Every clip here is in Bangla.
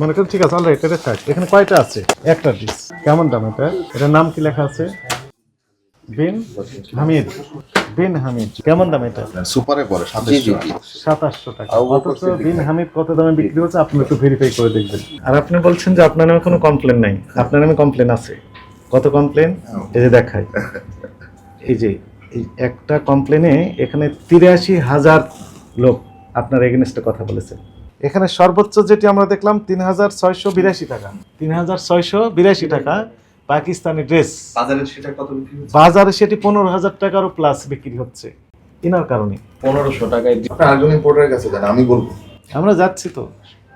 মনে করেন ঠিক আছে অলরাইট এটা থাক এখানে কয়টা আছে? একটা ডিস কেমন দাম এটা? এটার নাম কি লেখা আছে? বিন হামিদ। বিন হামিদ। কেমন দাম এটা? সুপারে পড়ে সাতাশশো। সাতাশশো টাকা। অথচ বিন হামিদ কত দামে বিক্রি হচ্ছে আপনি একটু ভেরিফাই করে দেখবেন। আর আপনি বলছেন যে আপনার নামে কোনো কমপ্লেন নাই। আপনার নামে কমপ্লেন আছে। কত কমপ্লেন এই যে দেখাই। এই যে এই একটা কমপ্লেনে এখানে তিরাশি হাজার লোক আপনার এগেনস্টে কথা বলেছেন এখানে সর্বোচ্চ যেটি আমরা দেখলাম তিন হাজার ছয়শো বিরাশি টাকা। তিন হাজার ছয়শো বিরাশি টাকা পাকিস্তানি ড্রেস। বাজারে সেটা কত বিক্রি হচ্ছে? বাজারে সেটি পনেরো হাজার টাকারও প্লাস বিক্রি হচ্ছে। কেনার কারণে। পনেরোশো টাকায়। আপনার একজন ইম্পোর্টারের কাছে যান আমি বলব। আমরা যাচ্ছি তো।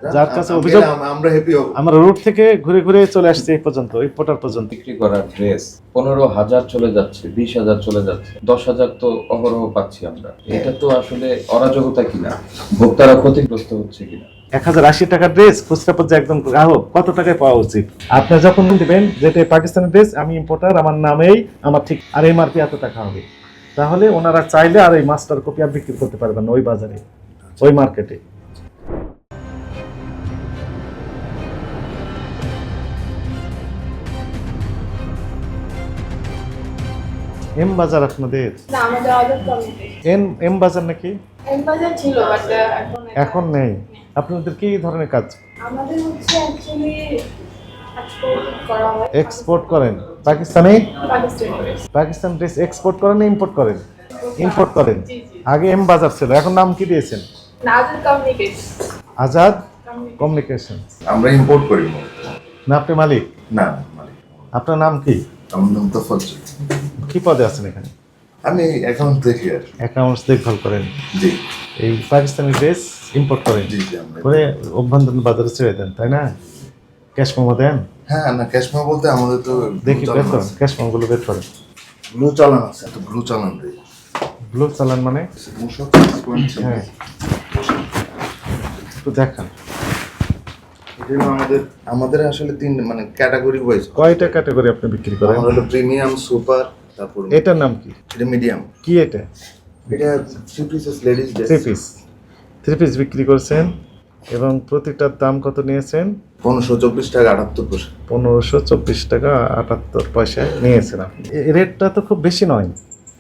যার কাছে অভিযোগ আমরা হ্যাপি হব। আমরা রোড থেকে ঘুরে ঘুরে চলে আসছি এই পর্যন্ত এই পোটার পর্যন্ত। বিক্রি করা ড্রেস পনেরো হাজার চলে যাচ্ছে বিশ হাজার চলে যাচ্ছে দশ হাজার তো অহরহ পাচ্ছি আমরা। এটা তো আসলে অরাজকতা কিনা? ভোক্তারা ক্ষতিগ্রস্ত হচ্ছে কিনা? এক হাজার আশি টাকার ড্রেস খুচরা পর্যায়ে একদম গ্রাহক কত টাকায় পাওয়া উচিত? আপনি যখন দিবেন যেটা পাকিস্তানের ড্রেস আমি ইম্পোর্টার আমার নামেই আমার ঠিক আর এমআরপি এত টাকা হবে। তাহলে ওনারা চাইলে আর এই মাস্টার কপি আর বিক্রি করতে পারবেন ওই বাজারে ওই মার্কেটে এম বাজার আপনাদের? না আমাদের অর্ডার কমিটি এম এম বাজার নাকি? ছিল এখন এখন নেই। আপনাদের কি ধরনের কাজ? আমাদের হচ্ছে এক্সপোর্ট করা হয়। এক্সপোর্ট করেন। পাকিস্তানে? পাকিস্তান ড্রেস এক্সপোর্ট করেন না ইম্পোর্ট করেন? ইম্পোর্ট করেন। জি জি। আগে এম বাজার ছিল এখন নাম কি দিয়েছেন? আজাদ কমিউনিকেশন আমরা ইম্পোর্ট করি। না। আপনি মালিক? না আপনার নাম কি? আমার নাম কি পদে আছেন এখানে? আমি অ্যাকাউন্ট দেখি আর অ্যাকাউন্টস দেখভাল করেন? জি। এই পাকিস্তানি ড্রেস ইম্পোর্ট করেন? জি জি করে অভ্যন্তরীণ বাজারে ছেড়ে দেন তাই না? ক্যাশ মোমো দেন? হ্যাঁ না ক্যাশমা বলতে আমাদের তো দেখি বের করেন ক্যাশ মোমোগুলো বের করেন। ব্লু চালান আছে তো ব্লু চালান ব্লু চালান মানে? হ্যাঁ। একটু দেখান। আমাদের আমাদের আসলে তিন মানে ক্যাটাগরি ওয়াইজ কয়টা ক্যাটাগরি আপনি বিক্রি করেন? হলো প্রিমিয়াম সুপার তারপর এটার নাম কি? এটা মিডিয়াম কি এটা? এটা three pieces ladies three piece three piece বিক্রি করছেন এবং প্রতিটার দাম কত নিয়েছেন? পনেরোশো চব্বিশ টাকা আটাত্তর পয়সা। পনেরোশো চব্বিশ টাকা আটাত্তর পয়সায় নিয়েছেন আপনি। রেটটা তো খুব বেশি নয়।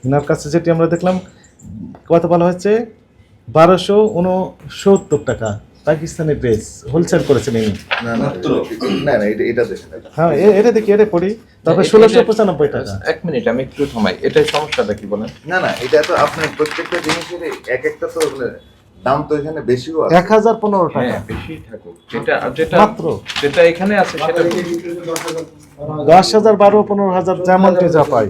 ওনার কাছে যেটি আমরা দেখলাম কত বলা হয়েছে? বারোশো উনসত্তর টাকা। পাকিস্তানি ড্রেস হোলসেল করেছেন ইনি না না না না এটা এটা দেখেন হ্যাঁ এটা দেখি এটা পড়ি। তবে ষোলোশো পঁচানব্বই টাকা। এক মিনিট আমি একটু থামাই। এটাই সমস্যাটা কি বলেন? না না এটা তো আপনার প্রত্যেকটা জিনিসের এক একটা তো দাম তো এখানে বেশিও আছে। এক হাজার পনেরো টাকা। হ্যাঁ বেশি থাকুক। যেটা যেটা মাত্র। যেটা এখানে আছে সেটা দশ হাজার। বারো পনেরো হাজার যেমনটি যা পাই।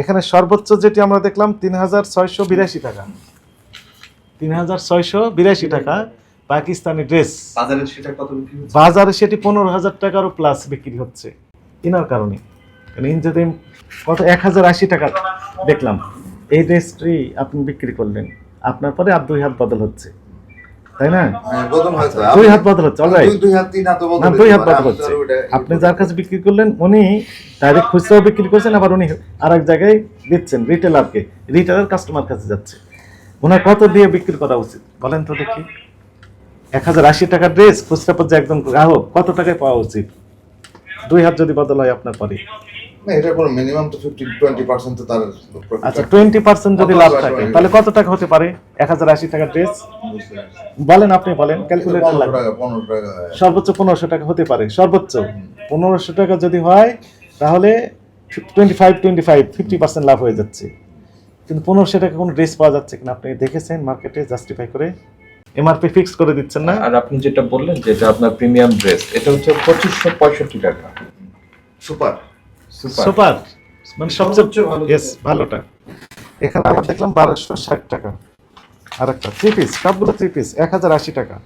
এখানে সর্বোচ্চ যেটি আমরা দেখলাম তিন হাজার ছয়শো বিরাশি টাকা। তিন হাজার ছয়শো বিরাশি টাকা। পাকিস্তানি ড্রেস। বাজারে সেটা কত বিক্রি হচ্ছে? বাজারে সেটি পনেরো হাজার টাকারও প্লাস বিক্রি হচ্ছে। কেনার কারণে। কারণ ইন কত? এক হাজার আশি টাকা দেখলাম। এই ড্রেসটি আপনি বিক্রি করলেন। আপনার পরে আর দুই হাত বদল হচ্ছে। তাই না? হ্যাঁ, দুই হাত বদল হচ্ছে অলরাইট না দুই হাত বদল হচ্ছে। আপনি যার কাছে বিক্রি করলেন উনি ডাইরেক্ট খুচরাও বিক্রি করছেন আবার উনি আর এক জায়গায় দিচ্ছেন রিটেলারকে রিটেলার কাস্টমার কাছে যাচ্ছে। ওনার কত দিয়ে বিক্রি করা উচিত? বলেন তো দেখি। এক হাজার আশি টাকার ড্রেস খুচরা পর্যায়ে একদম গ্রাহক কত টাকায় পাওয়া উচিত? দুই হাত যদি বদল হয় আপনার পরে। না এটার কোনো মিনিমাম তো তো তার আচ্ছা যদি লাভ থাকে তাহলে কত টাকা হতে পারে ড্রেস বলেন আপনি বলেন ক্যালকুলেটর লাগবে। টাকা সর্বোচ্চ পনেরোশো টাকা হতে পারে সর্বোচ্চ। টাকা যদি হয় তাহলে twenty five twenty five fifty percent লাভ হয়ে যাচ্ছে। কিন্তু পনেরোশো টাকা কোনো ড্রেস পাওয়া যাচ্ছে কিনা আপনি দেখেছেন মার্কেটে জাস্টিফাই করে? এমআরপি ফিক্স করে দিচ্ছেন না? আর আপনি যেটা বললেন যেটা আপনার প্রিমিয়াম ড্রেস এটা হচ্ছে পঁচিশশো পঁয়ষট্টি টাকা। সুপার। সুপার। সুপার। মানে সবচেয়ে ভালো ইয়েস ভালোটা। এখানে আমরা দেখলাম বারোশো ষাট টাকা। আর একটা থ্রি পিস সবগুলো থ্রি পিস এক হাজার আশি টাকা।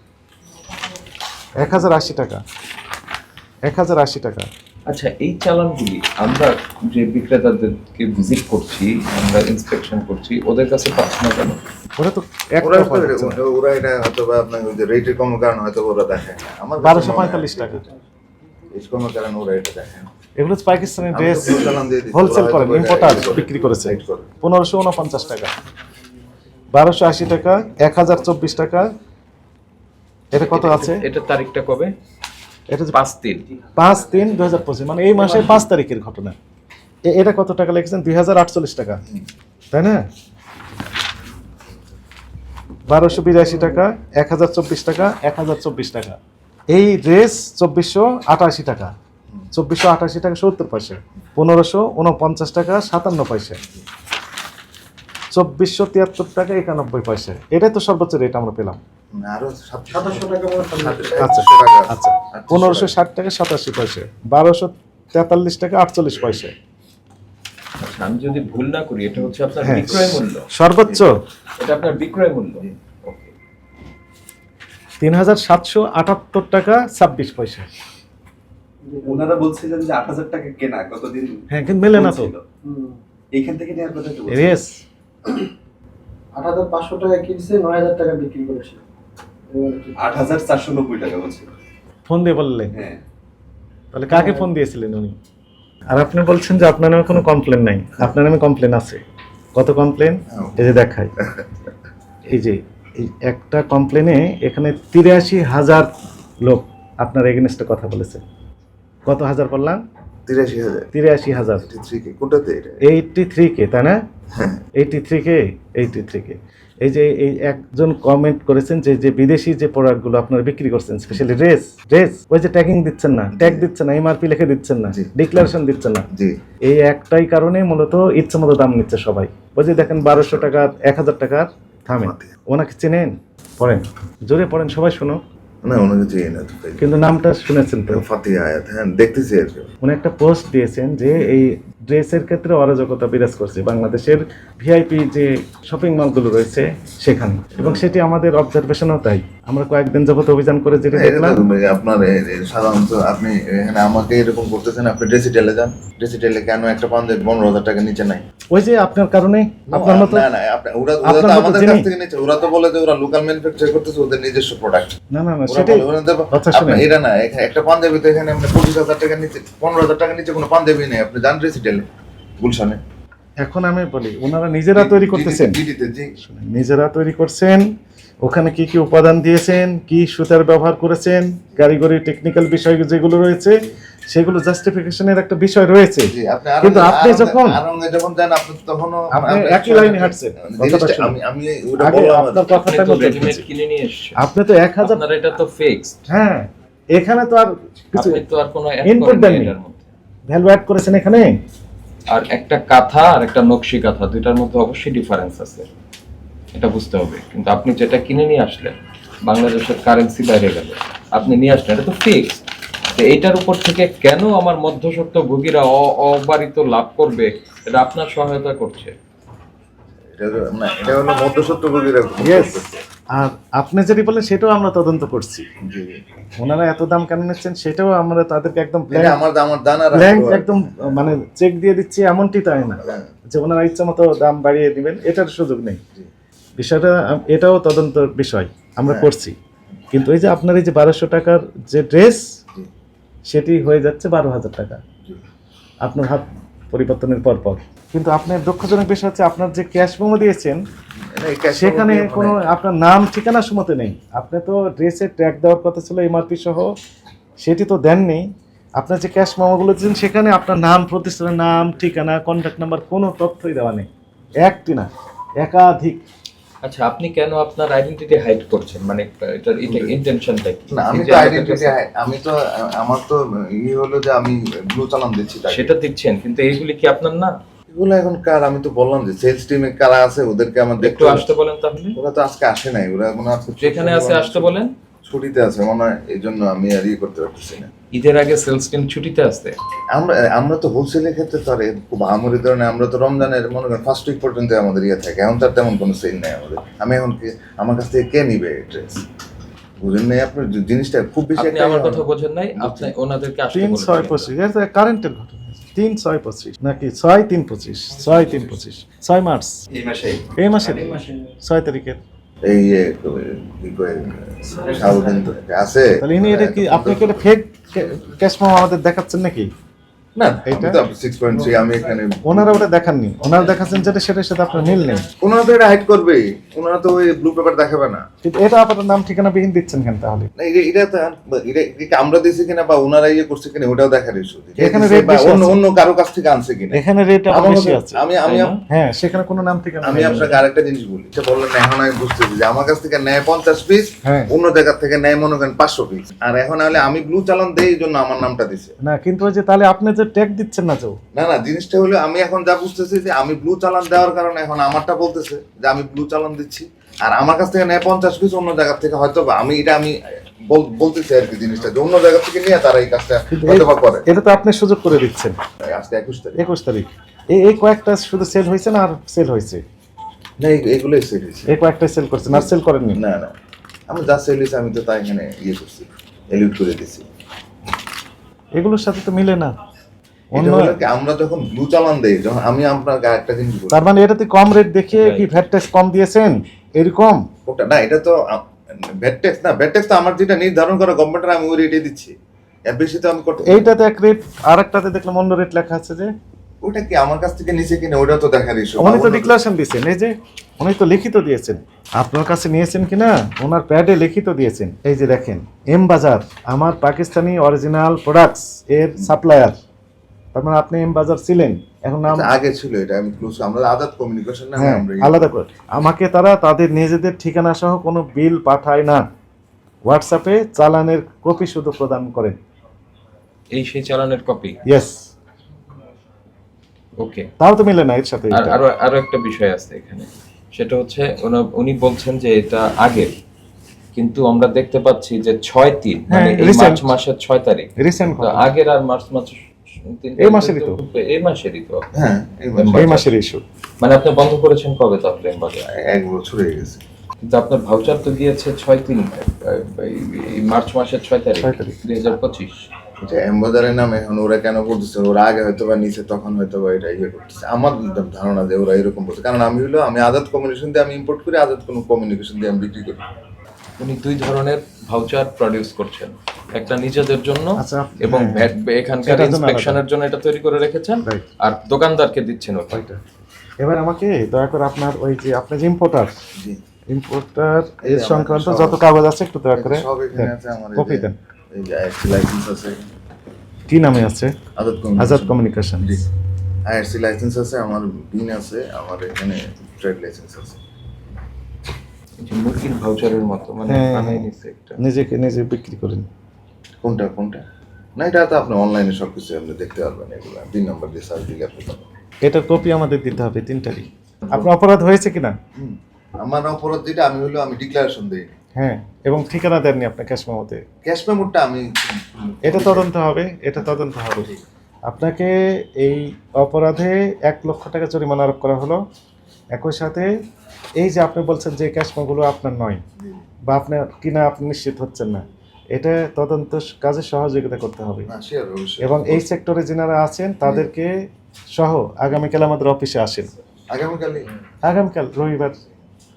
এক হাজার আশি টাকা। এক হাজার আশি টাকা। আচ্ছা এই চালানগুলি আমরা যে বিক্রেতাদেরকে ভিজিট করছি আমরা ইন্সপেকশন করছি ওদের কাছে পাচ্ছি না কেন? ওরা তো ওরা এটা হয়তো বা আপনার ওই যে রেটের কম কারণ হয়তো ওরা দেখে না। আমার বারোশো পঁয়তাল্লিশ টাকা। এই কম কারণ ওরা এটা দেখে না। এগুলো পাকিস্তানি ড্রেস হোলসেল করেন ইম্পোর্টার বিক্রি করেছে। করে। পনেরোশো উনপঞ্চাশ টাকা। বারোশো আশি টাকা এক হাজার চব্বিশ টাকা। এটা কত আছে? এটা তারিখটা কবে? এটা পাঁচ তিন। পাঁচ তিন দু হাজার পঁচিশ মানে এই মাসের পাঁচ তারিখের ঘটনা। এটা কত টাকা লিখেছেন? দুই হাজার আটচল্লিশ টাকা। তাই না? বারোশো বিরাশি টাকা এক হাজার চব্বিশ টাকা এক হাজার চব্বিশ টাকা। এই ড্রেস চব্বিশশো আটাশি টাকা। চব্বিশশো আটাশি টাকা সত্তর পয়সা। পনেরোশো উনপঞ্চাশ টাকা সাতান্ন পয়সা। চব্বিশশো তিয়াত্তর টাকা একানব্বই পয়সা। এটাই তো সর্বোচ্চ রেট আমরা পেলাম। আরও সাতাশশো টাকা আচ্ছা আচ্ছা। পনেরোশো ষাট টাকা সাতাশি পয়সা। বারোশো তেতাল্লিশ টাকা আটচল্লিশ পয়সা। আচ্ছা, আমি যদি ভুল না করি এটা হচ্ছে আপনার হ্যাঁ। বিক্রয় মূল্য। সর্বোচ্চ। এটা আপনার বিক্রয় মূল্য। তিন হাজার সাতশো আটাত্তর টাকা ছাব্বিশ পয়সা। ওনারা বলছিলেন যে আট হাজার টাকা কেনা কতদিন হ্যাঁ কিন্তু মেলে না তো। এইখান থেকে নেওয়ার কথা তো। আট হাজার পাঁচশো টাকা কিনছে নয় হাজার টাকা বিক্রি করেছে এবারে কি? আট হাজার চারশো নব্বই টাকা বলছিল ফোন দিয়ে বললেন হ্যাঁ। তাহলে কাকে ফোন দিয়েছিলেন উনি? আর আপনি বলছেন যে আপনার নামে কোনো কমপ্লেন নাই। আপনার নামে কমপ্লেন আছে। কত কমপ্লেন এই যে দেখাই। এই যে এই একটা কমপ্লেনে এখানে তিরাশি হাজার লোক আপনার এগেনস্টে কথা বলেছে। কত হাজার বললাম? তিরাশি হাজার। তিরাশি হাজার। থ্রি কে কোনটাতে এইটটি থ্রি কে তাই না? Eighty three K eighty three K. এই যে এই একজন কমেন্ট করেছেন যে যে বিদেশি যে প্রোডাক্টগুলো আপনারা বিক্রি করছেন স্পেশালি ড্রেস ড্রেস ওই যে ট্যাগিং দিচ্ছেন না ট্যাগ দিচ্ছেন না এমআরপি লিখে দিচ্ছেন না। ডিক্লারেশন দিচ্ছেন না। জি। এই একটাই কারণে মূলত ইচ্ছে মতো দাম নিচ্ছে সবাই। ওই যে দেখেন বারোশো টাকার এক হাজার টাকার থামে। ওনাকে চেনেন? পড়েন। জোরে পড়েন সবাই শুনো না ওনাকে এই না তো কিন্তু নামটা শুনেছেন তো? ফাতিহা আয়াত হ্যাঁ দেখতেছি আর কি। উনি একটা পোস্ট দিয়েছেন যে এই ড্রেসের ক্ষেত্রে অরাজকতা বিরাজ করছে বাংলাদেশের ভিআইপি যে শপিং মলগুলো রয়েছে সেখানে। এবং সেটি আমাদের অবজারভেশনও তাই। আমরা কয়েকদিন যাবত অভিযান করে যেটা দেখলাম আপনার সাধারণত আপনি এখানে আমাকে এরকম করতেছেন আপনি ড্রেসিটেলে যান। ড্রেসিটেলে কেন একটা পাঞ্জাবি পনেরো হাজার টাকা নিচে নাই? ওই যে আপনার কারণে আপনার মতো না না আপনি- ওরা ওরা তো আমাদের কাছ থেকে নিচ্ছে। ওরা তো বলে যে ওরা লোকাল ম্যানুফ্যাকচার করতেছে ওদের নিজস্ব প্রোডাক্ট না না না সেটাই কথা এটা না এখানে একটা পাঞ্জাবি তো এখানে আপনি পঁচিশ হাজার টাকা নিচে পনেরো হাজার টাকা নিচে কোনো পাঞ্জাবি নেই। আপনি যান গুলশানে এখন আমি বলি ওনারা নিজেরা তৈরি করতেছেন। নিজেরা তৈরি করছেন ওখানে কি কি উপাদান দিয়েছেন কি সুতার ব্যবহার করেছেন কারিগরি টেকনিক্যাল বিষয় যেগুলো রয়েছে সেগুলো জাস্টিফিকেশনের একটা বিষয় রয়েছে। জি আপনি আরো- কিন্তু আপনি যখন যখন যান আপনি তখনও আপনি আপনি- একই লাইনে হাঁটছেন। জিনিসটা কথাটা শুনুন। আমি আমি ওটা বললাম আপনার কথাটা তো কিনে নিয়ে আপনি তো এক হাজার আপনার এটা তো ফিক্সড হ্যাঁ এখানে তো আর কিছু আপনি তো আর কোনো add দেননি। ভ্যালু অ্যাড করেছেন এখানে? আর একটা কাঁথা আর একটা নকশি কাঁথা দুইটার মধ্যে অবশ্যই ডিফারেন্স আছে। এটা বুঝতে হবে। কিন্তু আপনি যেটা কিনে নিয়ে আসলেন বাংলাদেশের কারেন্সি বাইরে গেল আপনি নিয়ে আসলেন এটা তো ফিক্সড এইটার উপর থেকে কেন আমার মধ্যসত্ত্ব ভোগীরা অ- অবারিত লাভ করবে? এটা আপনার সহায়তা করছে। এটা হলো- মধ্যসত্ত্ব ভোগীরা ইয়েস আর আপনি যেটি বললেন সেটাও আমরা তদন্ত করছি। ওনারা এত দাম কেন নিচ্ছেন সেটাও আমরা তাদেরকে একদম আমার আমার দানা একদম মানে চেক দিয়ে দিচ্ছি এমনটি তাই না। যে ওনারা ইচ্ছা মতো দাম বাড়িয়ে দিবেন এটার সুযোগ নেই। বিষয়টা এটাও তদন্ত বিষয় আমরা হ্যাঁ। করছি। কিন্তু এই যে আপনার এই যে বারোশো টাকার যে ড্রেস সেটি হয়ে যাচ্ছে বারো হাজার টাকা। আপনার হাত পরিবর্তনের পর পর কিন্তু আপনার দুঃখজনক বিষয় হচ্ছে আপনার যে ক্যাশ মোমো দিয়েছেন সেখানে মানে- কোনো আপনার নাম ঠিকানা সুমতে নেই। আপনি তো ড্রেসের ট্যাগ দেওয়ার কথা ছিল এমআরপি সহ সেটি তো দেননি। আপনার যে ক্যাশ মোমোগুলো দিয়েছেন সেখানে আপনার নাম প্রতিষ্ঠানের নাম ঠিকানা কন্ট্যাক্ট নাম্বার কোনো তথ্যই দেওয়া নেই। একটি না একাধিক। আচ্ছা আপনি কেন আপনার আইডেন্টিটি হাইড করছেন? মানে এটার ইন্টেনশনটা কি? না আমি তো আইডেন্টিটি আমি তো আমার তো ই হলো যে আমি ব্লু চালান দিচ্ছি তাই সেটা দিচ্ছেন কিন্তু এইগুলি কি আপনার না? এগুলো এখন কার? আমি তো বললাম যে সেলস টিমে কারা আছে ওদেরকে আমার দেখতে একটু আসতে বলেন তাহলে। ওরা তো আজকে আসে নাই ওরা এখন আজকে যেখানে আছে আসতে বলেন। ছুটিতে আছে মনে হয় এই জন্য আমি আর ইয়ে করতে পারতেছি না। ঈদের আগে সেলস টিম ছুটিতে আসতে? আমরা আমরা তো হোলসেলের ক্ষেত্রে তো আর খুব আমরি ধরনের আমরা তো রমজানের মনে করেন ফার্স্ট উইক পর্যন্ত আমাদের ইয়ে থাকে। এখন তো আর তেমন কোনো সেল নেই আমাদের। আমি এখন কি আমার কাছ থেকে কে নিবে ড্রেস বুঝেন নাই আপনার জিনিসটা খুব বেশি আপনি একটা আমার কথা। বোঝেন নাই আপনি ওনাদেরকে আসতে তিন বলেন। ছয় পঁচিশ এটা কারেন্টের ঘটনা। তিন ছয় পঁচিশ। নাকি ছয় তিন পঁচিশ? ছয় তিন পঁচিশ। ছয় মার্চ। এই মাসে। ছয় তারিখের এই আছে। তাহলে ইনি এটা কি আপনি কি এটা ফেক ক্যাশ আমাদের দেখাচ্ছেন নাকি? না এটা সিক্স পয়েন্ট থ্রি আমি এখানে ওনারা ওটা দেখাননি। ওনারা দেখাচ্ছেন যেটা সেটার সাথে আপনার মিল নেই। ওনারা তো এটা হাইড করবে ওনারা তো ওই ব্লু পেপার দেখাবে না। এটা আপনার নাম ঠিকানা বিহীন দিচ্ছেন কেন তাহলে? না এটা এটা এটা এটা আমরা দিয়েছি কিনা বা ওনারা ইয়ে করছে কিনা ওটাও দেখার ইস্যু এখানে rate অন্য অন্য কারও কাছ থেকে আনছে কিনা। এখানে রেট আমার বেশি আছে। আমি আমি হ্যাঁ সেখানে কোনো নাম ঠিকানা আমি আপনাকে আরেকটা জিনিস বলি। এটা বললেন না, এখন আমি বুঝতেছি যে আমার কাছ থেকে নেয় পঞ্চাশ পিস হ্যাঁ। অন্য জায়গা থেকে নেয় মনে করেন পাঁচশো পিস আর এখন হলে আমি ব্লু চালান দেই এই জন্য আমার নামটা দিছে। না কিন্তু ওই যে তাহলে আপনি যে ট্যাগ দিচ্ছেন না তো? না না জিনিসটা হলো আমি এখন যা বুঝতেছি যে আমি ব্লু চালান দেওয়ার কারণে এখন আমারটা বলতেছে যে আমি ব্লু চালান দিচ্ছি। আর আমার কাছ থেকে নেয় পঞ্চাশ পিস অন্য জায়গা থেকে হয়তো আমি এটা আমি বলতেছি আর কি জিনিসটা যে অন্য জায়গা থেকে নিয়ে তারা এই কাজটা হয়তো করে। এটা তো আপনি সুযোগ করে দিচ্ছেন। আজকে একুশ তারিখ। একুশ তারিখ। এই এই কয়েকটা শুধু সেল হয়েছে না আর সেল হয়েছে? না এইগুলোই সেল হয়েছে। এই কয়েকটা সেল করছেন আর সেল করেননি? না না। আমি যা সেল হয়েছে আমি তো তাই এখানে ইয়ে করছি এলিউট করে দিছি এগুলোর সাথে তো মিলে না। আমরা যখন ব্লু চালান দেই যখন আমি আপনাকে একটা জিনিস বলি তার মানে এটাতে কম রেট দেখিয়ে কি ভ্যাট ট্যাক্স কম দিয়েছেন? এরকম? ওটা না এটা তো ব্যাড ট্যাক্স না ব্যাড ট্যাক্স তো আমার যেটা নির্ধারণ করা গভর্নমেন্টের আমি ওই রেটে দিচ্ছি। এর বেশি তো আমি করতে এইটাতে এক রেট আর একটাতে দেখলাম অন্য রেট লেখা আছে যে ওটা কি আমার কাছ থেকে নিচে কিনে ওটা তো দেখার ইস্যু উনি তো ডিক্লারেশন দিয়েছেন এই যে উনি তো লিখিত দিয়েছেন। আপনার কাছে নিয়েছেন কিনা? ওনার প্যাডে লিখিত দিয়েছেন। এই যে দেখেন এম বাজার আমার পাকিস্তানি অরিজিনাল প্রোডাক্টস এর সাপ্লায়ার তার মানে আপনি এম বাজার ছিলেন এখন নাম আগে ছিল এটা আমি ক্লোজ আমরা আদাত কমিউনিকেশন না হ্যাঁ আমরা আলাদা করে। আমাকে তারা তাদের নিজেদের ঠিকানা সহ কোনো বিল পাঠায় না। হোয়াটসঅ্যাপে চালানের কপি শুধু প্রদান করেন। এই সেই চালানের কপি ইয়েস ওকে তাও তো মিলে না এর সাথে আরও আরও একটা বিষয় আছে এখানে। সেটা হচ্ছে উনি বলছেন যে এটা আগের কিন্তু আমরা দেখতে পাচ্ছি যে ছয় তিন মানে হ্যাঁ, এই মার্চ মাসের ছয় তারিখ। রিসেন্ট আগের আর মার্চ মাস তিন এই মাসেরই তো। এই মাসেরই তো। হ্যাঁ এই মাসে মাসের ইস্যু মানে আপনি বন্ধ করেছেন কবে তাহলে এক বছর হয়ে গেছে। কিন্তু আপনার ভাউচার তো গিয়েছে ছয় তিন মার্চ মাসের ছয় তারিখ দুই হাজার পঁচিশ। এটা এম্বাজারের নামে এখন ওরা কেন করতেছে? ওরা আগে হয়তো বা নিচে তখন হয়তো বা এটা ইয়ে করতেছে। আমার ধারণা যে ওরা এরকম করছে কারণ আমি হলো আমি আজাদ কমিউনিকেশন দিয়ে আমি ইম্পোর্ট করি আজাদ কোনো কমিউনিকেশন দিয়ে আমি বিক্রি করি। উনি দুই ধরনের ভাউচার প্রডিউস করছেন। একটা নিজেদের জন্য আচ্ছা, এবং হ্যাঁ, ভ্যাট এখানকার ইন্সপেকশনের জন্য এটা তৈরি করে রেখেছেন। আর দোকানদারকে দিচ্ছেন ওটা। এবার আমাকে দয়া করে আপনার ওই যে আপনি যে ইম্পোর্টার ইম্পোর্টার এর সংক্রান্ত যত কাগজ আছে একটু দয়া করে সব এখানে আছে আমার এই কপি দেন। এই যে আইএসসি লাইসেন্স আছে। কি নামে আছে? আজাদ আজাদ কমিউনিকেশন জি। আইআরসি লাইসেন্স আছে আমার বিন আছে আমার এখানে ট্রেড লাইসেন্স আছে। মুরগির ভাউচারের মতো মানে হ্যাঁ, বানাই হ্যাঁ। নিছে একটা। নিজেকে নিজে বিক্রি করেন। কোনটা কোনটা? না এটা তো আপনি অনলাইনে সব কিছু আপনি দেখতে পারবেন এগুলো। তিন নম্বর দিয়ে সার্চ দিলে আপনি পাবেন। এটার কপি আমাদের দিতে হবে তিনটারই আপনার অপরাধ হয়েছে কিনা? আমার অপরাধ যেটা আমি হলো আমি ডিক্লারেশন দিই হ্যাঁ এবং ঠিকানা দেননি আপনার ক্যাশ মেমোতে ক্যাশ মেমোটা আমি এটা তদন্ত হবে এটা তদন্ত হবে। আপনাকে এই অপরাধে এক লক্ষ টাকা জরিমানা আরোপ করা হলো। একই সাথে এই যে আপনি বলছেন যে ক্যাশমাগুলো আপনার নয় বা আপনার কিনা আপনি নিশ্চিত হচ্ছেন না এটা তদন্ত কাজে সহযোগিতা করতে হবে। এবং এই সেক্টরে যারা আছেন তাদেরকে সহ আগামীকাল আমাদের অফিসে আসেন। আগামীকালই। আগামীকাল রবিবার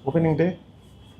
ওপেনিং ডে